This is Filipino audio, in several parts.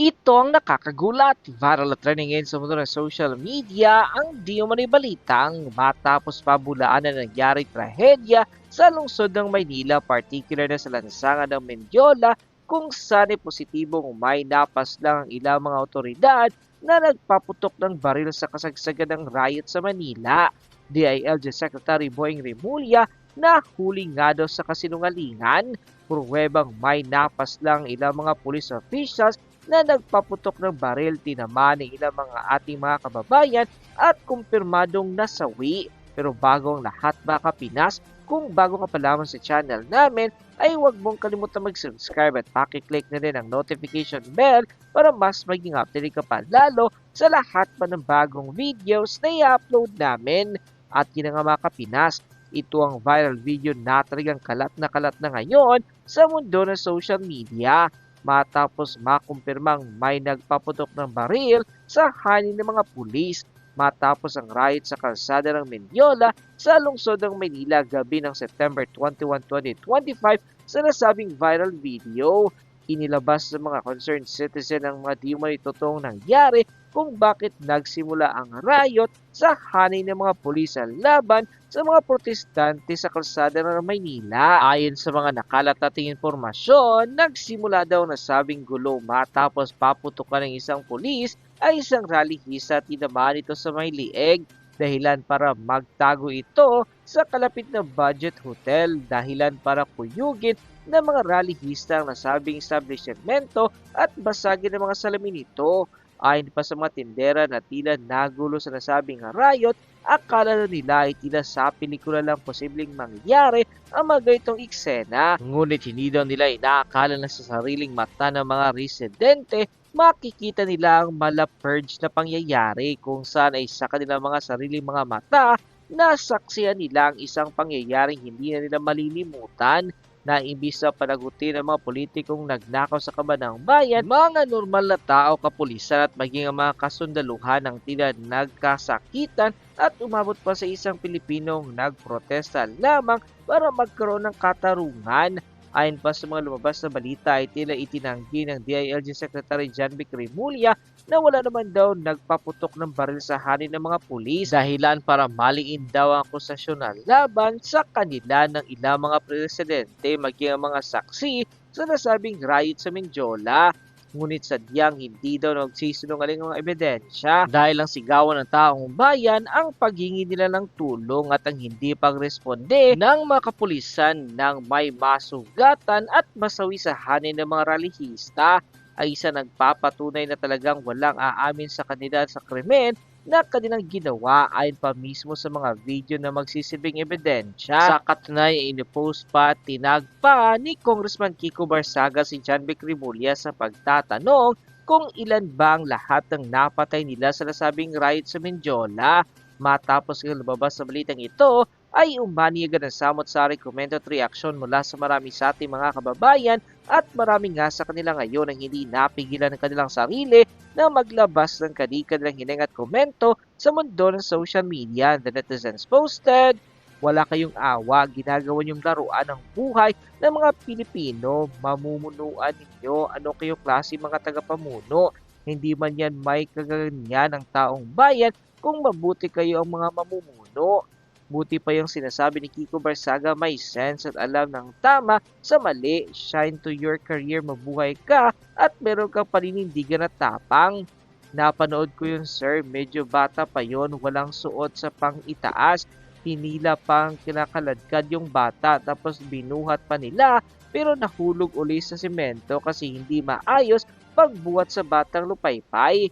Ito ang nakakagulat. Viral at trending ngayon sa mundo ng social media ang di umano'y balitang matapos pabulaan na nangyari trahedya sa lungsod ng Maynila, particular na sa lansangan ng Mendiola kung saan ay positibong may napas lang ang ilang mga otoridad na nagpaputok ng baril sa kasagsagan ng riot sa Manila. DILG Secretary Boying Remulla na huli nga daw sa kasinungalingan, purwebang may napas lang ilang mga police officials na nagpaputok ng baril tinamaan ng ilang mga ating mga kababayan at kumpirmadong nasawi. Pero bago ang lahat baka Pinas, kung bago ka pa lamang sa channel namin, ay huwag mong kalimutan mag-subscribe at pakiclick na rin ang notification bell para mas maging updated ka pa lalo sa lahat pa ng bagong videos na i-upload namin. At yun nga mga kapinas, ito ang viral video na talagang kalat na kalat na ngayon sa mundo ng social media matapos makumpirmang may nagpaputok ng baril sa hanin ng mga pulis matapos ang riot sa kalsada ng Mendiola sa lungsod ng Manila gabi ng September 21, 2025 sa nasabing viral video. Inilabas sa mga concerned citizen ang mga di man totoong nangyari kung bakit nagsimula ang riot sa hanin ng mga pulis laban sa mga protestante sa kalsada ng Maynila. Ayon sa mga nakalat nating impormasyon, nagsimula daw na sabing gulo matapos paputukan ng isang pulis ay isang rallyhisa at tinamaan ito sa may lieg dahilan para magtago ito sa kalapit na budget hotel dahilan para kuyugin ng mga rallyhista ang nasabing establishmento at basagin ng mga salamin nito. Ayon pa sa mga tindera na tila nagulo sa nasabing riot, akala na nila ay tila sa pelikula lang posibleng mangyari ang mga ganitong eksena. Ngunit hindi daw nila inaakala na sa sariling mata ng mga residente makikita nila ang mala-purge na pangyayari kung saan ay sa kanilang mga sariling mga mata nasaksihan nila ang isang pangyayaring hindi na nila malilimutan na imbis na panagutin ng mga politikong nagnakaw sa kabanang bayan, mga normal na tao, kapulisan at maging ang mga kasundaluhan ng tila nagkasakitan at umabot pa sa isang Pilipinong nagprotesta lamang para magkaroon ng katarungan. Ayon pa sa mga lumabas na balita ay tila itinanggi ng DILG Secretary John Vic Remulla na wala naman daw nagpaputok ng baril sa hanin ng mga pulis dahilan para maliin daw ang akusasyon na laban sa kanila ng ilang mga presidente maging ang mga saksi sa nasabing riot sa Mendiola. Ngunit sadyang hindi daw nagsisinungaling ang ebidensya dahil lang sigawan ng taong bayan ang paghingi nila ng tulong at ang hindi pagresponde ng mga kapulisan ng may masugatan at masawi sa hanin ng mga ralihista ay isa nagpapatunay na talagang walang aamin sa kanila sa krimen na kanilang ginawa ayon pa mismo sa mga video na magsisilbing ebidensya. Sa katunayan, inipost pa at tinagpa ni Congressman Kiko Barsaga si John Vic Remulla sa pagtatanong kung ilan ba ang lahat ng napatay nila sa nasabing riot sa Mendiola. Matapos ng lumabas sa balitang ito, ay umani agad ng samot-sari comment at reaction mula sa marami sa ating mga kababayan at marami nga sa kanila ngayon ang hindi napigilan ng kanilang sarili na maglabas ng kanilang hiling at komento sa mundo ng social media. The netizens posted, wala kayong awa, ginagawa niyong laruan ng buhay ng mga Pilipino, mamumunuan ninyo, ano kayo klase mga tagapamuno. Hindi man yan may kaganyan ng taong bayan kung mabuti kayo ang mga mamumuno. Buti pa yung sinasabi ni Kiko Barsaga may sense at alam ng tama sa mali. Shine to your career, mabuhay ka at meron kang paninindigan at tapang. Napanood ko yun sir, medyo bata pa yon walang suot sa pang itaas. Hinila pang kinakaladkad yung bata tapos binuhat pa nila pero nahulog uli sa semento kasi hindi maayos pagbuhat sa batang lupaypay.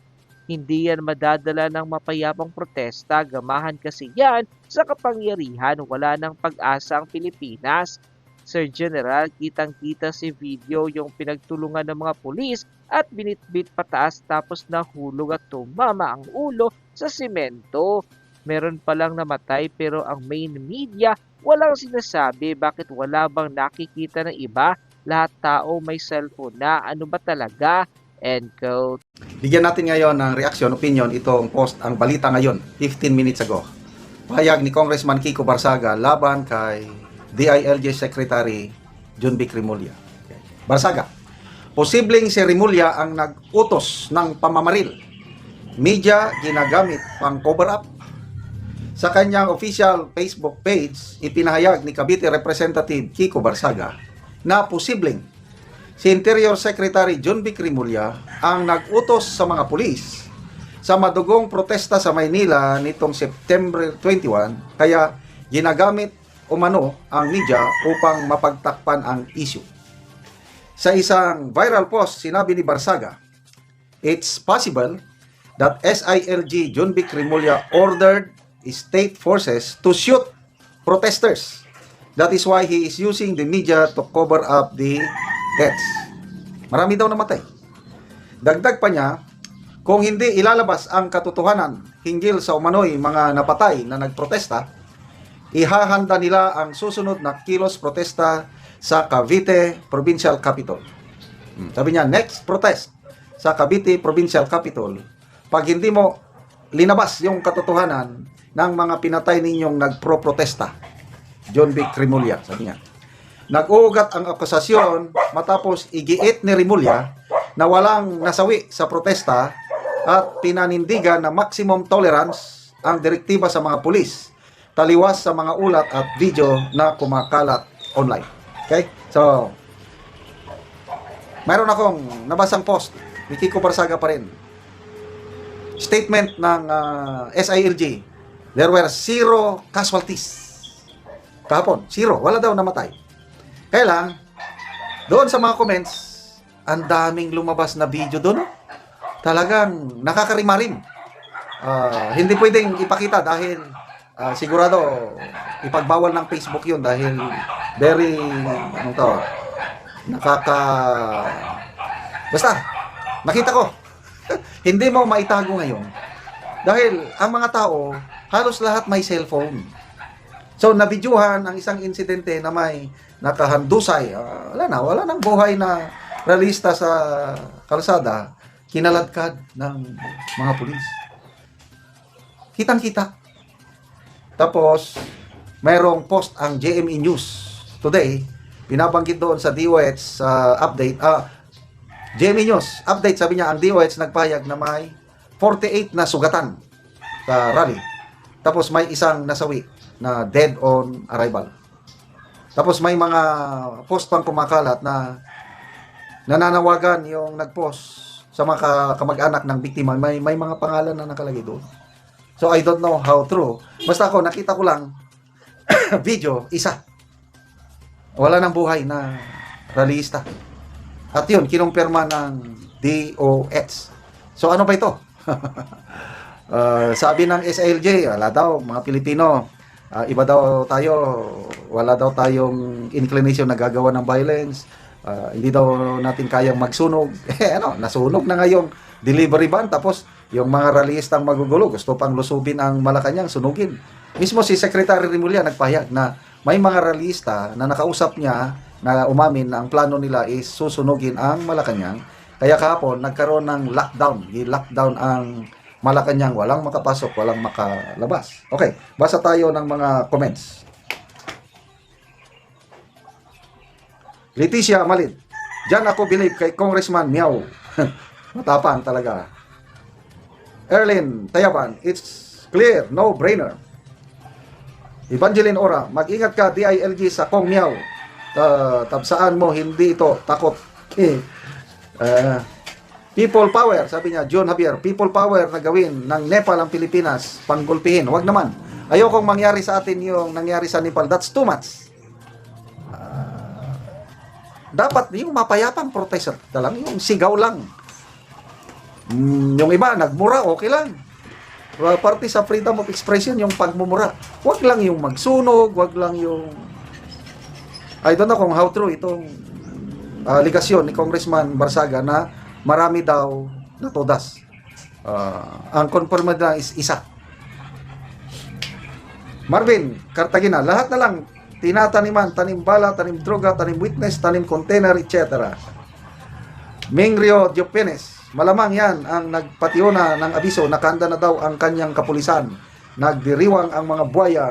Hindi yan madadala ng mapayapang protesta, gamahan kasi yan sa kapangyarihan, wala ng pag-asa ang Pilipinas. Sir General, kitang-kita si video yung pinagtulungan ng mga pulis at binitbit pataas tapos nahulog at tumama ang ulo sa simento. Meron palang namatay pero ang main media walang sinasabi bakit wala bang nakikita ng iba. Lahat tao may cellphone na, ano ba talaga? End quote. Bigyan natin ngayon ng reaction, opinion, itong post, ang balita ngayon, 15 minutes ago. Pahayag ni Congressman Kiko Barsaga laban kay DILG Secretary John B. Okay. Barsaga, posibleng si Rimulya ang nag-utos ng pamamaril. Media ginagamit pang cover up. Sa kanyang official Facebook page, ipinahayag ni Cavite Representative Kiko Barsaga na posibleng si Interior Secretary John Vic Rimulya ang nag-utos sa mga pulis sa madugong protesta sa Maynila nitong September 21 kaya ginagamit umano ang media upang mapagtakpan ang issue. Sa isang viral post, sinabi ni Barsaga, It's possible that SILG John Vic Rimulya ordered state forces to shoot protesters. That is why he is using the media to cover up the deaths. Marami daw namatay. Dagdag pa niya, kung hindi ilalabas ang katotohanan hinggil sa umano'y mga napatay na nagprotesta, ihahanda nila ang susunod na kilos protesta sa Cavite Provincial Capital. Hmm, Sabi niya, next protest sa Cavite Provincial Capital, pag hindi mo linabas yung katotohanan ng mga pinatay ninyong nagpro-protesta, John Vic Rimulya, sabi niya. Nag-uugat ang akusasyon matapos igiit ni Rimulya na walang nasawi sa protesta at pinanindigan na maximum tolerance ang direktiba sa mga pulis taliwas sa mga ulat at video na kumakalat online. Okay? So, mayroon akong nabasang post ni Kiko Barsaga pa rin. Statement ng ah, SILG. There were zero casualties. Kahapon, zero. Wala daw namatay. Kaya lang, doon sa mga comments, ang daming lumabas na video doon. Talagang nakakarimarim. Ah, hindi pwedeng ipakita dahil ah, sigurado ipagbawal ng Facebook yun dahil very ano to nakaka basta nakita ko hindi mo maitago ngayon dahil ang mga tao halos lahat may cellphone so nabidyuhan ang isang insidente na may nakahandusay. Ah, wala na wala nang buhay na realista sa kalsada. Kinaladkad ng mga pulis. Kitang kita tapos, mayroong post ang JME News today, binabanggit doon sa DOH sa update, ah, JME News, update, sabi niya, ang DOH nagpayag na may 48 na sugatan sa rally. Tapos may isang nasawi na dead on arrival. Tapos may mga post pang kumakalat na nananawagan yung nagpost sa mga ka- kamag-anak ng biktima. May, may mga pangalan na nakalagay doon. So I don't know how true. Basta ako nakita ko lang video isa. Wala nang buhay na realista. At yun, kinumpirma ng DOH. So ano ba ito? Uh, sabi ng SILJ, wala daw, mga Pilipino, ah, iba daw tayo, wala daw tayong inclination na gagawa ng violence, Ah, hindi daw natin kayang magsunog. Eh ano, nasunog na ngayong delivery van, tapos yung mga rallyistang magugulo, gusto pang lusubin ang Malacanang, sunugin. Mismo si Secretary Rimulya nagpahayag na may mga rallyista na nakausap niya na umamin na ang plano nila is susunugin ang Malacanang. Kaya kahapon, nagkaroon ng lockdown. I-lockdown ang Malacanang. Walang makapasok, walang makalabas. Okay, basa tayo ng mga comments. Leticia Malid. Diyan ako believe kay Congressman Miao. Matapang talaga. Erlin Tayaban, it's clear, no brainer. Evangeline Ora, mag-ingat ka DILG sa Kong Miao. Ta tabsaan mo, hindi ito takot. Eh, people power, sabi niya, John Javier, people power na gawin ng Nepal ang Pilipinas, panggulpihin. Huwag naman. Ayokong mangyari sa atin yung nangyari sa Nepal. That's too much. Ah, dapat yung mapayapang protester na lang, yung sigaw lang. Mm, yung iba, nagmura, okay lang. Parte sa freedom of expression, yung pagmumura. Huwag lang yung magsunog, huwag lang yung... I don't know kung how true itong uh, ligasyon ni Congressman Barsaga na marami daw na todas. Ah, ang confirmed na is isa. Marvin, Cartagena, lahat na lang tinataniman, tanim bala, tanim droga, tanim witness, tanim container, etc. Mingrio Diopenes, malamang yan ang nagpatiuna ng abiso, nakanda na daw ang kanyang kapulisan. Nagdiriwang ang mga buaya.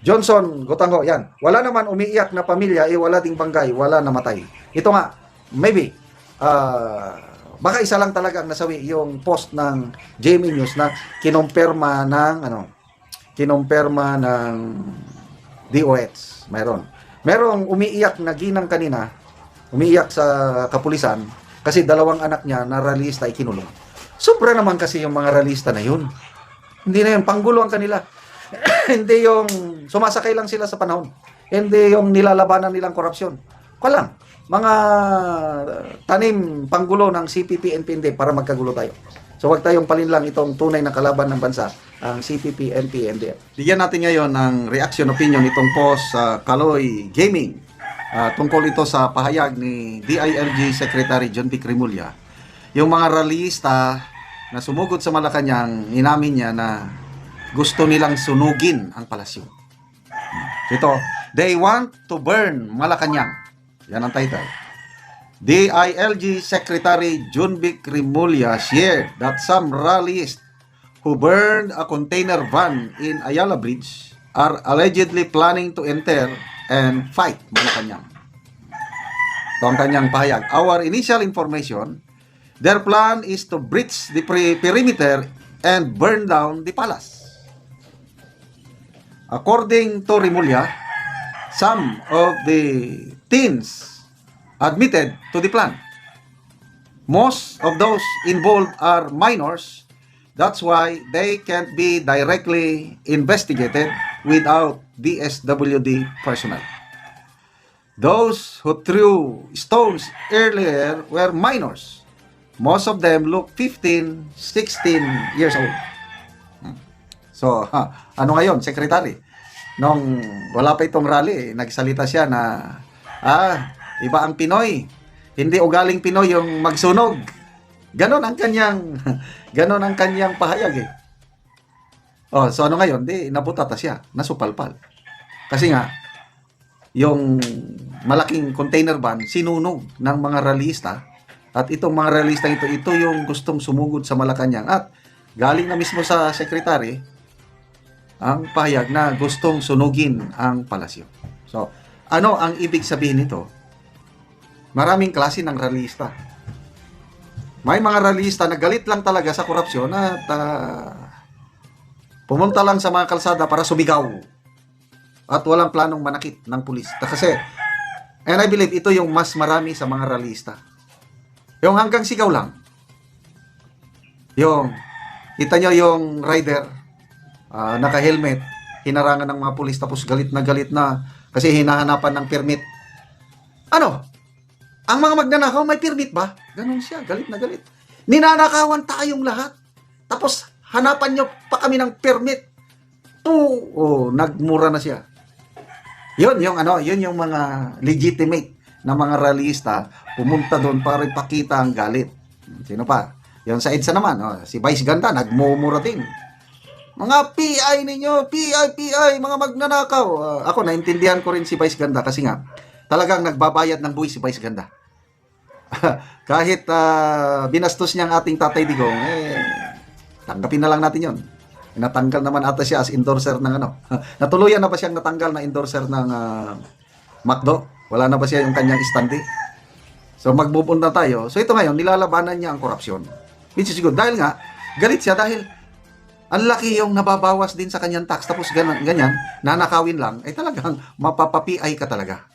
Johnson, Gotangho, yan. Wala naman umiiyak na pamilya, eh wala ding banggay, wala namatay. Ito nga, maybe, ah, baka isa lang talaga ang nasawi yung post ng JME News na kinumpirma ng, ano, kinumpirma ng DOH. Mayroon. Merong umiiyak na ginang kanina, umiiyak sa kapulisan, kasi dalawang anak niya na realista ay kinulong. Sobra naman kasi yung mga realista na yun. Hindi na yun, panggulo ang kanila. hindi yung sumasakay lang sila sa panahon. Hindi yung nilalabanan nilang korupsyon. Ko lang, mga tanim panggulo ng CPP and PND para magkagulo tayo. So wag tayong palinlang itong tunay na kalaban ng bansa, ang CPP and PND. Bigyan natin ngayon ng reaction opinion itong post sa Kaloy Gaming. Ah, tungkol ito sa pahayag ni DILG Secretary John P. Yung mga rallyista na sumugod sa Malacanang, inamin niya na gusto nilang sunugin ang palasyo. Ito, they want to burn Malacanang. Yan ang title. DILG Secretary Junbic Rimulya shared that some rallies who burned a container van in Ayala Bridge are allegedly planning to enter and fight Malacanang. Ito ang kanyang pahayag. Our initial information, their plan is to breach the perimeter and burn down the palace. According to Rimulya, some of the teens admitted to the plan. Most of those involved are minors. That's why they can't be directly investigated without DSWD personnel. Those who threw stones earlier were minors. Most of them look 15, 16 years old. So, ha, ano ngayon, secretary? Nung wala pa itong rally, nagsalita siya na, ah, iba ang Pinoy. Hindi ugaling Pinoy yung magsunog. Ganon ang kanyang, ganon ang kanyang pahayag eh. Oh, so ano ngayon? Di, nabutata siya, nasupalpal. Kasi nga, yung malaking container van, sinunog ng mga realista. At itong mga realista ito, ito yung gustong sumugod sa Malacanang. At galing na mismo sa secretary, ang pahayag na gustong sunugin ang palasyo. So, ano ang ibig sabihin nito? Maraming klase ng realista. May mga realista na galit lang talaga sa korupsyon at ah, pumunta lang sa mga kalsada para sumigaw at walang planong manakit ng pulis. Kasi, and I believe ito yung mas marami sa mga realista. Yung hanggang sigaw lang. Yung, kita nyo yung rider, ah, naka-helmet, hinarangan ng mga pulis tapos galit na galit na kasi hinahanapan ng permit. Ano? Ang mga magnanakaw may permit ba? Ganon siya, galit na galit. Ninanakawan tayong lahat. Tapos hanapan nyo pa kami ng permit. Oo, oh, nagmura na siya. Yun, yung ano, yun yung mga legitimate na mga rallyista pumunta doon para ipakita ang galit. Sino pa? Yung sa EDSA naman, oh, si Vice Ganda, nagmumura din. Mga PI ninyo, PI, PI, mga magnanakaw. Ah, ako, naintindihan ko rin si Vice Ganda kasi nga, talagang nagbabayad ng buwis si Vice Ganda. Kahit ah, binastos niya ang ating tatay digong, eh, tanggapin na lang natin yon. Natanggal naman ata siya as endorser ng ano. Natuluyan na ba siyang natanggal na endorser ng ah, McDo? Wala na ba siya yung kanyang standee? So magpupunta tayo. So ito ngayon, nilalabanan niya ang korupsyon. Which is good. Dahil nga, galit siya dahil ang laki yung nababawas din sa kanyang tax. Tapos ganyan, ganyan nanakawin lang, ay talagang mapapapiay ka talaga.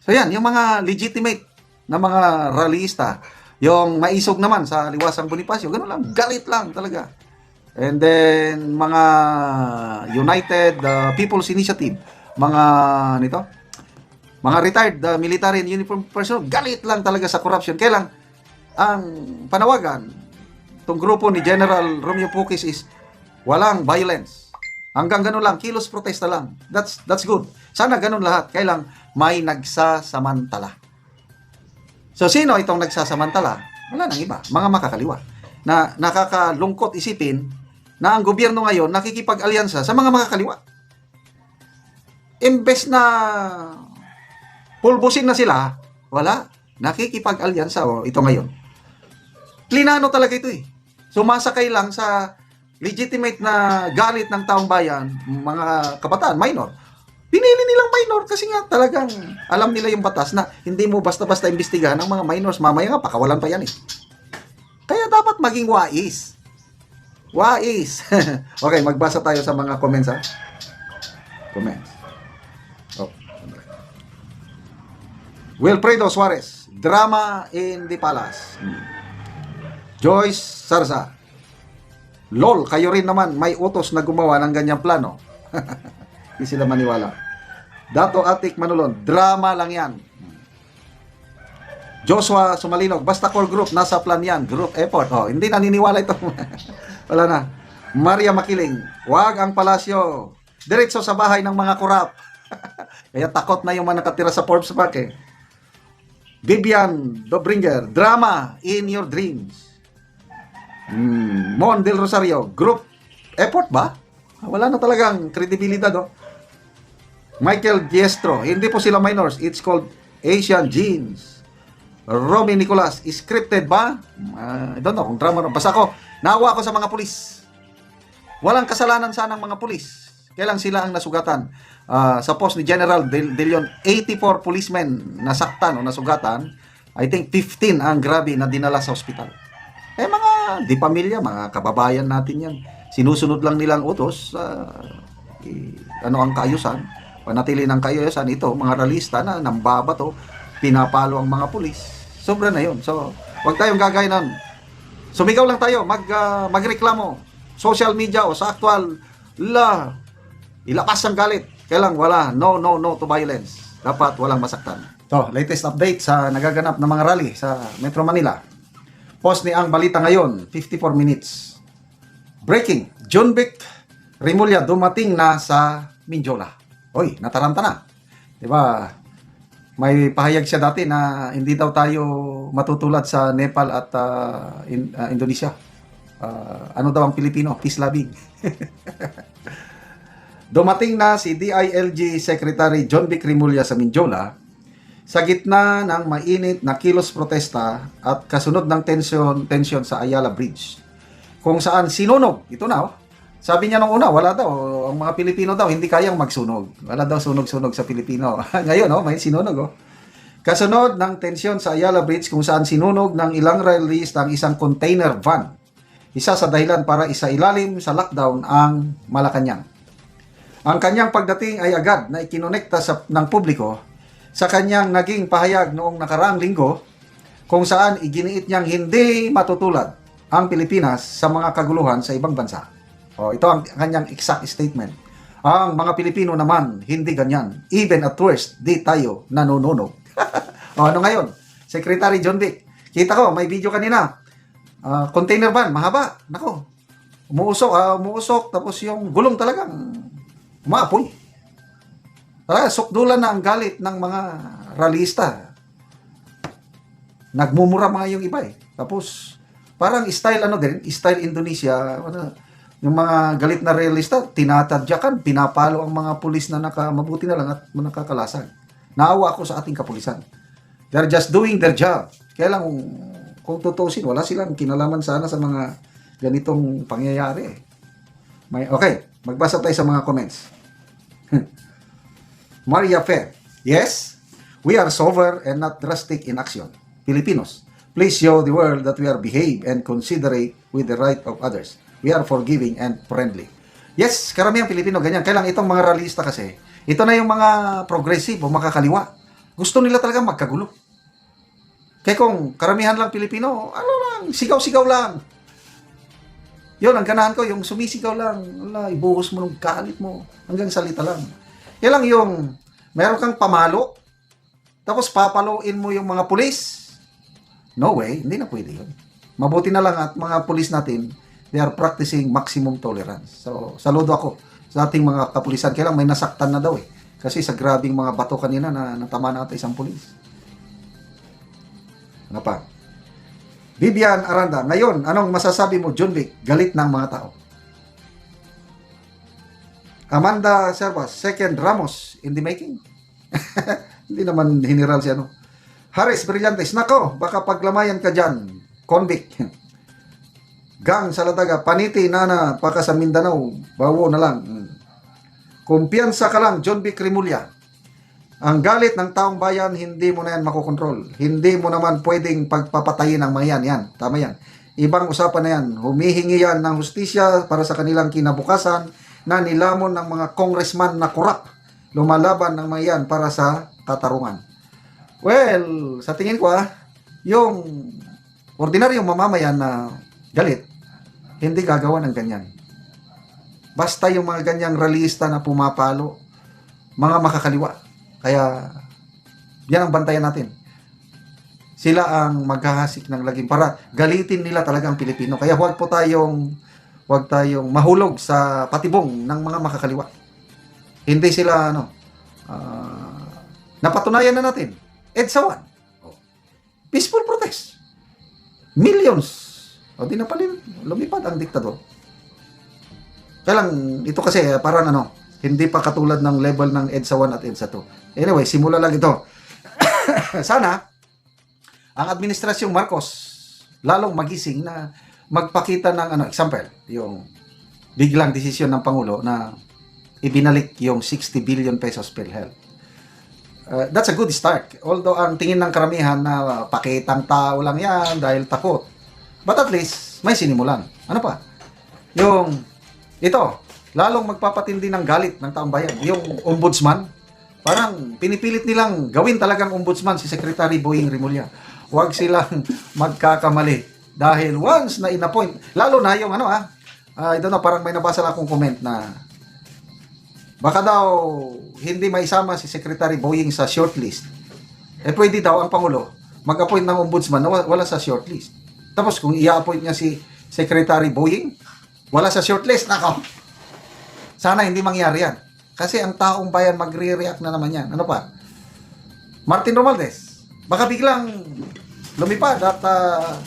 So yan, yung mga legitimate na mga rallyista, yung maisog naman sa liwasang Bonifacio, ganun lang, galit lang talaga. And then, mga United uh, People's Initiative, mga nito, mga retired uh, military and uniform personnel, galit lang talaga sa corruption. Kaya lang, ang panawagan, itong grupo ni General Romeo Pukis is walang violence. Hanggang ganun lang, kilos protesta lang. That's that's good. Sana ganun lahat. Kaya lang, may nagsasamantala. So, sino itong nagsasamantala? Wala nang iba. Mga makakaliwa. Na nakakalungkot isipin na ang gobyerno ngayon nakikipag-alyansa sa mga makakaliwa. Imbes na pulbusin na sila, wala. Nakikipag-alyansa. O, ito ngayon. Klinano talaga ito eh. Sumasakay lang sa legitimate na galit ng taong bayan, mga kabataan, minor, pinili nilang minor kasi nga talagang alam nila yung batas na hindi mo basta-basta imbestigahan ng mga minors. Mamaya nga, pakawalan pa yan eh. Kaya dapat maging wais. Wais. okay, magbasa tayo sa mga comments ha. Comments. Oh. Wilfredo Suarez, drama in the palace. Hmm. Joyce Sarza, lol, kayo rin naman may utos na gumawa ng ganyang plano. Hindi sila maniwala. Dato Atik Manulon, drama lang yan. Joshua Sumalinog, basta core group, nasa plan yan, group effort. Oh, hindi naniniwala ito. Wala na. Maria Makiling, wag ang palasyo. Diretso sa bahay ng mga kurap. Kaya takot na yung mga nakatira sa Forbes Park eh. Vivian Dobringer, drama in your dreams. Hmm, Mon Del Rosario, group effort ba? Wala na talagang credibility oh. Michael Diestro, hindi po sila minors. It's called Asian Genes. Romy Nicolas, scripted ba? Ah, I don't know kung drama. Basta ako, naawa ako sa mga pulis. Walang kasalanan sana ng mga pulis. Kailang sila ang nasugatan. Ah, sa post ni General Del, De Leon, 84 policemen nasaktan o nasugatan. I think 15 ang grabe na dinala sa ospital. Eh mga di pamilya, mga kababayan natin yan. Sinusunod lang nilang utos. ah, i- ano ang kaayusan. Panatili ng kaayusan ito, mga realista na nambabato, pinapalo ang mga pulis. Sobra na yun. So, wag tayong gagaya nun. Sumigaw lang tayo, mag, ah, magreklamo. Social media o sa actual, la, ilakas ang galit. Kailang wala, no, no, no to violence. Dapat walang masaktan. So, latest update sa nagaganap na mga rally sa Metro Manila. Post ni ang balita ngayon, 54 minutes. Breaking, John Vic Rimulya dumating na sa Minjola. Oy, nataranta na. 'Di ba? May pahayag siya dati na hindi daw tayo matutulad sa Nepal at ah, in- ah, Indonesia. Ah, ano daw ang Pilipino? Peace loving. Dumating na si DILG Secretary John Vic Rimulya sa Minjola sa gitna ng mainit na kilos protesta at kasunod ng tensyon, tensyon sa Ayala Bridge. Kung saan sinunog, ito na oh. Sabi niya nung una, wala daw, ang mga Pilipino daw hindi kayang magsunog. Wala daw sunog-sunog sa Pilipino. Ngayon, oh, may sinunog oh. Kasunod ng tensyon sa Ayala Bridge kung saan sinunog ng ilang rallyista ang isang container van. Isa sa dahilan para isa ilalim sa lockdown ang Malacanang. Ang kanyang pagdating ay agad na ikinonekta sa, ng publiko sa kanyang naging pahayag noong nakaraang linggo kung saan iginiit niyang hindi matutulad ang Pilipinas sa mga kaguluhan sa ibang bansa. O, ito ang kanyang exact statement. Ang mga Pilipino naman, hindi ganyan. Even at worst, di tayo nanununog. o, ano ngayon? Secretary John Vic. Kita ko, may video kanina. Ah, container van, mahaba. Nako, umuusok, ah, umuusok. Tapos yung gulong talagang umaapoy. Talaga, sukdulan na ang galit ng mga ralista. Nagmumura mga yung iba eh. Tapos, parang style ano din, style Indonesia, ano, yung mga galit na realista, tinatadyakan, pinapalo ang mga pulis na naka, mabuti na lang at nakakalasag. Naawa ako sa ating kapulisan. They're just doing their job. Kaya lang, kung, kung tutusin, wala silang kinalaman sana sa mga ganitong pangyayari. May, okay, magbasa tayo sa mga comments. Maria Fair. Yes, we are sober and not drastic in action. Filipinos, please show the world that we are behave and considerate with the right of others. We are forgiving and friendly. Yes, karamihan Pilipino ganyan. Kailang itong mga realista kasi, ito na yung mga progressive o makakaliwa. Gusto nila talaga magkagulo. Kaya kung karamihan lang Pilipino, ano lang, sigaw-sigaw lang. Yun, ang ganahan ko, yung sumisigaw lang, wala, ibuhos mo ng galit mo, hanggang salita lang. Yan lang yung, meron kang pamalo, tapos papaluin mo yung mga pulis. No way, hindi na pwede yun. Mabuti na lang at mga pulis natin, they are practicing maximum tolerance. So, saludo ako sa ating mga kapulisan. Kailang may nasaktan na daw eh. Kasi sa grabing mga bato kanina na natama na ata isang pulis. Ano pa? Vivian Aranda, ngayon, anong masasabi mo, John Vic, galit ng mga tao? Amanda Servas, second Ramos in the making. Hindi naman general si ano. Harris Brillantes, nako, baka paglamayan ka dyan, convict. Gang Salataga, Paniti, Nana, Paka sa Mindanao, bawo na lang. Kumpiyansa ka lang, John B. Crimulya. Ang galit ng taong bayan, hindi mo na yan makokontrol. Hindi mo naman pwedeng pagpapatayin ang mga yan. Yan, tama yan. Ibang usapan na yan. Humihingi yan ng hustisya para sa kanilang kinabukasan na nilamon ng mga congressman na kurap. Lumalaban ng mga yan para sa katarungan. Well, sa tingin ko ah, yung ordinaryong mamamayan na galit, hindi gagawa ng ganyan. Basta yung mga ganyang realista na pumapalo, mga makakaliwa. Kaya, yan ang bantayan natin. Sila ang maghahasik ng lagim para galitin nila talaga ang Pilipino. Kaya huwag po tayong huwag tayong mahulog sa patibong ng mga makakaliwa. Hindi sila ano ah, napatunayan na natin. EDSA 1. Peaceful protest. Millions. O di na pala lumipad ang diktador. Kaya lang, ito kasi eh, parang ano, hindi pa katulad ng level ng EDSA 1 at EDSA 2. Anyway, simula lang ito. Sana, ang administrasyong Marcos, lalong magising na magpakita ng ano, example, yung biglang desisyon ng Pangulo na ibinalik yung 60 billion pesos PhilHealth. Uh, that's a good start. Although ang tingin ng karamihan na pakitang tao lang yan dahil takot. But at least, may sinimulan. Ano pa? Yung, ito, lalong magpapatindi ng galit ng taong bayan. Yung ombudsman, parang pinipilit nilang gawin talagang ombudsman si Secretary Boying Rimulya. Huwag silang magkakamali. Dahil once na inappoint, lalo na yung ano ah, ah, I don't know, parang may nabasa lang akong comment na baka daw hindi maisama si Secretary Boying sa shortlist. Eh pwede daw ang Pangulo mag-appoint ng ombudsman na wa- wala sa shortlist. Tapos kung i-appoint niya si Secretary Boying, wala sa shortlist, nako. Sana hindi mangyari yan. Kasi ang taong bayan magre-react na naman yan. Ano pa? Martin Romualdez, baka biglang lumipad at ah,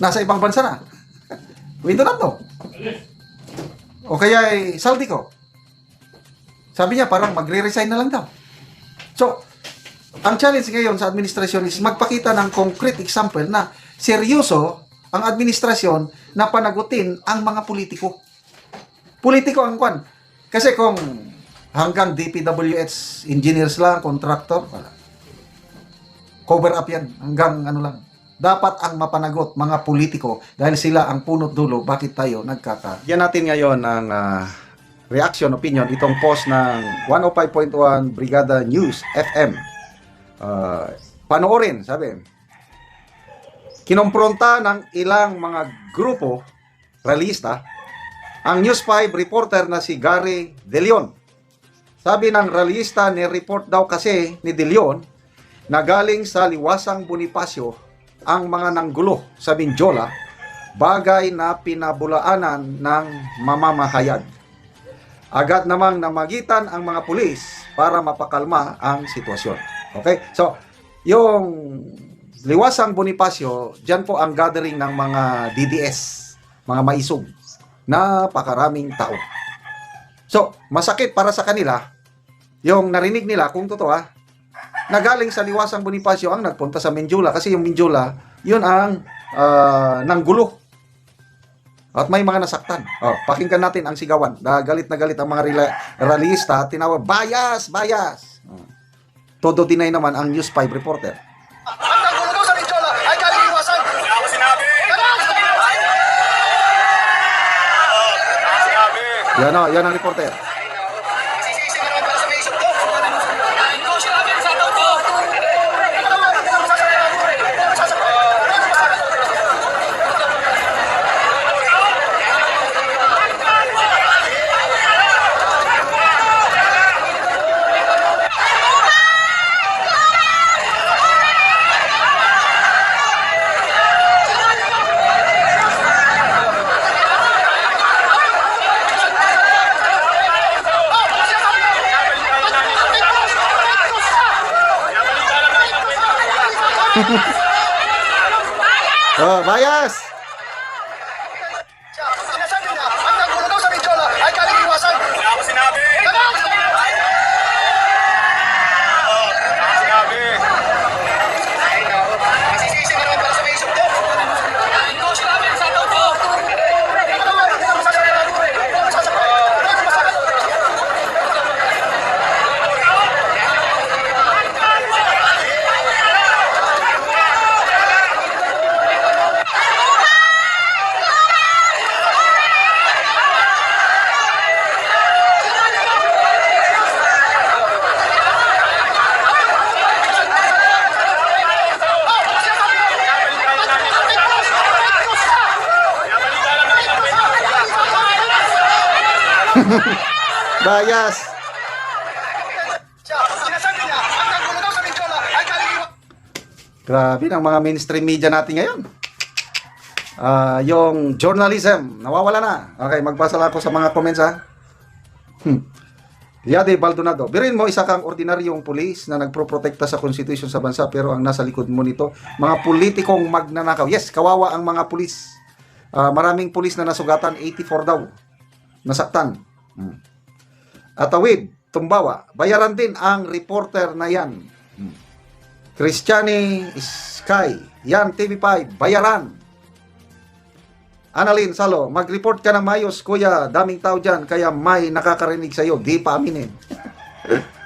nasa ibang bansa na. Do not know. O kaya ay Saldico. Sabi niya parang magre-resign na lang daw. So, ang challenge ngayon sa administrasyon is magpakita ng concrete example na seryoso ang administrasyon na panagutin ang mga politiko. Politiko ang kwan. Kasi kung hanggang DPWH engineers lang, contractor, wala. Cover up yan. Hanggang ano lang. Dapat ang mapanagot mga politiko dahil sila ang punot dulo bakit tayo nagkaka. Yan natin ngayon ang ah, reaction, opinion, itong post ng 105.1 Brigada News FM. Uh, panoorin, sabi. Kinompronta ng ilang mga grupo, realista, ang News 5 reporter na si Gary De Leon. Sabi ng realista, ni-report daw kasi ni De Leon na galing sa liwasang Bonifacio ang mga nanggulo sa Minjola, bagay na pinabulaanan ng mamamahayag. Agad namang namagitan ang mga pulis para mapakalma ang sitwasyon. Okay? So, yung liwasang Bonifacio, dyan po ang gathering ng mga DDS, mga maisog, napakaraming tao. So, masakit para sa kanila, yung narinig nila, kung totoo ah, na galing sa liwasang Bonifacio ang nagpunta sa Minjula kasi yung Minjula, yun ang ah, nanggulo. At may mga nasaktan. Oh, pakinggan natin ang sigawan. Na galit na galit ang mga rela- realista, tinawag, bias, bias. Oh. Todo deny naman ang News 5 reporter. Yan o, yan ang reporter. Sisisi ka naman para sa may isip ko. Hindi ko sinabi sa tao ko. Oh, bias! Sinasabi niya, ang nanggulo daw sa Minjola ay galing iwasan. Wala ako sinabi. Wala ako sinabi. Sisisi ka naman para sa may isip ko. Hindi ko sinabi sa tao ko. Bias. Siya, sinasabi niya, ang naggulo daw sa Mindiola ay galing iwa- Grabe ng mga mainstream media natin ngayon. Ah, yung journalism, nawawala na. Okay, magbasa lang ako sa mga comments ha. Hmm. Yade Baldonado, birin mo isa kang ordinaryong pulis na nagproprotekta sa konstitusyon sa bansa pero ang nasa likod mo nito, mga politikong magnanakaw. Yes, kawawa ang mga pulis. Ah, maraming pulis na nasugatan, 84 daw. Nasaktan. Hmm. Atawid, Tumbawa, bayaran din ang reporter na yan. Hmm. Christiani Sky, yan TV5, bayaran. Annalyn Salo, mag-report ka ng mayos, kuya, daming tao dyan, kaya may nakakarinig sa'yo, di pa aminin.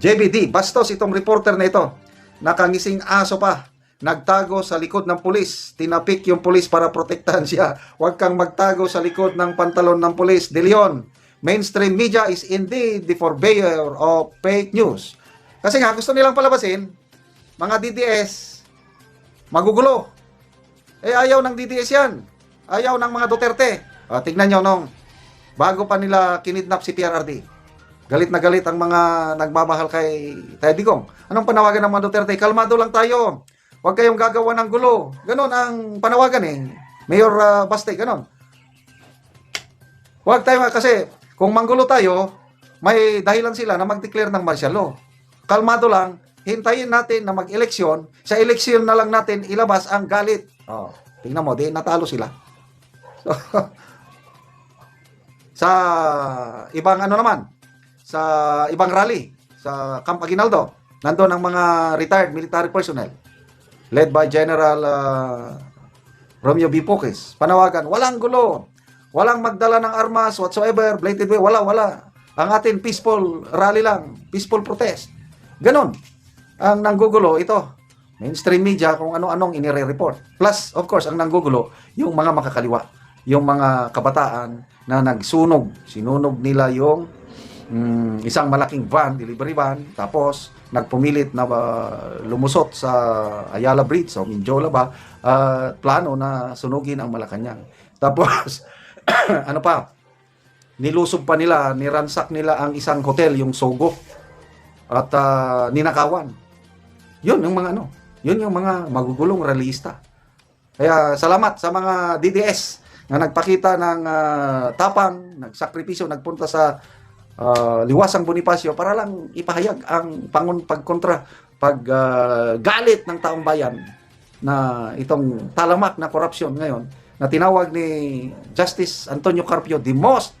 JBD, bastos itong reporter na ito. Nakangising aso pa. Nagtago sa likod ng pulis. Tinapik yung pulis para protektahan siya. Huwag kang magtago sa likod ng pantalon ng pulis. De Leon, mainstream media is indeed the purveyor of fake news. Kasi nga, gusto nilang palabasin, mga DDS, magugulo. Eh, ayaw ng DDS yan. Ayaw ng mga Duterte. O, tignan nyo nung, bago pa nila kinidnap si PRRD. Galit na galit ang mga nagmamahal kay Tayo Digong. Anong panawagan ng mga Duterte? Kalmado lang tayo. Huwag kayong gagawa ng gulo. Ganon ang panawagan eh. Mayor uh, Baste, ganon. Huwag tayo, kasi kung manggulo tayo, may dahilan sila na mag-declare ng martial law. Kalmado lang, hintayin natin na mag-eleksyon. Sa eleksyon na lang natin ilabas ang galit. Oh, tingnan mo, di natalo sila. Sa ibang ano naman, sa ibang rally, sa Camp Aguinaldo, nandun ang mga retired military personnel led by General uh, Romeo B. Pocas. Panawagan, walang gulo, walang magdala ng armas whatsoever, blatant way, wala, wala. Ang atin peaceful rally lang, peaceful protest. Ganon. Ang nanggugulo, ito, mainstream media kung ano-anong inire-report. Plus, of course, ang nanggugulo, yung mga makakaliwa, yung mga kabataan na nagsunog, sinunog nila yung mm, isang malaking van, delivery van, tapos nagpumilit na uh, lumusot sa Ayala Bridge o Mindiola ba, uh, plano na sunugin ang Malacanang. Tapos, ano pa, nilusob pa nila, niransak nila ang isang hotel, yung Sogo, at uh, ninakawan. Yun yung mga ano, yun yung mga magugulong realista. Kaya salamat sa mga DDS na nagpakita ng uh, tapang, nagsakripisyo, nagpunta sa uh, liwasang Bonifacio para lang ipahayag ang pangun pagkontra pag uh, galit ng taong bayan na itong talamak na korupsyon ngayon na tinawag ni Justice Antonio Carpio the most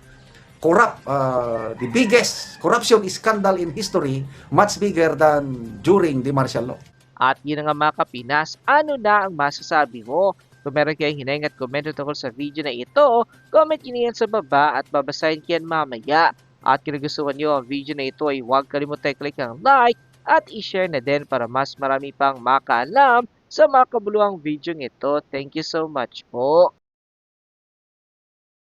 corrupt uh, the biggest corruption scandal in history much bigger than during the martial law At yun nga mga kapinas, ano na ang masasabi mo? Kung meron kayong hinaing at komento tungkol sa video na ito, comment nyo sa baba at babasahin ko mamaya. At kung nagustuhan nyo ang video na ito ay huwag kalimutan i-click ang like at i-share na din para mas marami pang makaalam sa mga kabuluhang video ito. Thank you so much po.